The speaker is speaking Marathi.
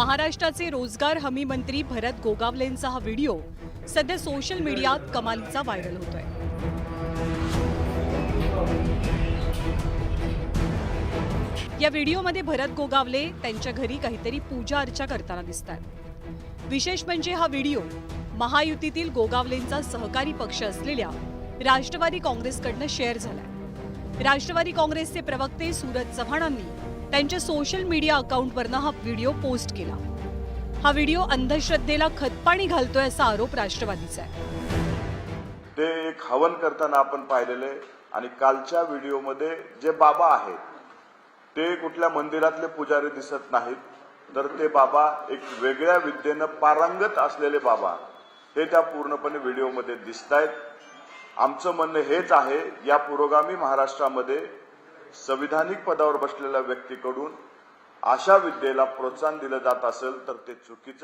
महाराष्ट्राचे रोजगार हमी मंत्री भरत गोगावलेंचा हा व्हिडिओ सध्या सोशल मीडियात कमालीचा व्हायरल होतोय. या व्हिडिओमध्ये भरत गोगावले त्यांच्या घरी काहीतरी पूजा अर्चा करताना दिसत आहेत विशेष म्हणजे हा व्हिडिओ महायुतीतील गोगावलेंचा सहकारी पक्ष असलेल्या राष्ट्रवादी काँग्रेसकडनं शेअर झालाय. राष्ट्रवादी काँग्रेसचे प्रवक्ते सूरज चव्हाणांनी त्यांच्या सोशल मीडिया अकाउंटवरनं हा व्हिडिओ पोस्ट केला. हा व्हिडिओ अंधश्रद्धेला खतपाणी घालतोय असा आरोप राष्ट्रवादीचा आहे. ते एक हवन करताना आपण पाहिलेले आणि कालच्या व्हिडिओमध्ये जे बाबा आहेत ते कुठल्या मंदिरातले पुजारी दिसत नाहीत तर ते बाबा एक वेगळ्या विद्येनं पारंगत असलेले बाबा हे त्या पूर्णपणे व्हिडिओमध्ये दिसत आहेत आमचं म्हणणं हेच आहे या पुरोगामी महाराष्ट्रामध्ये संविधानिक पदावर बसलेल्या व्यक्तीकडून अशा विद्येला प्रोत्साहन दिलं जात असेल तर ते चुकीचं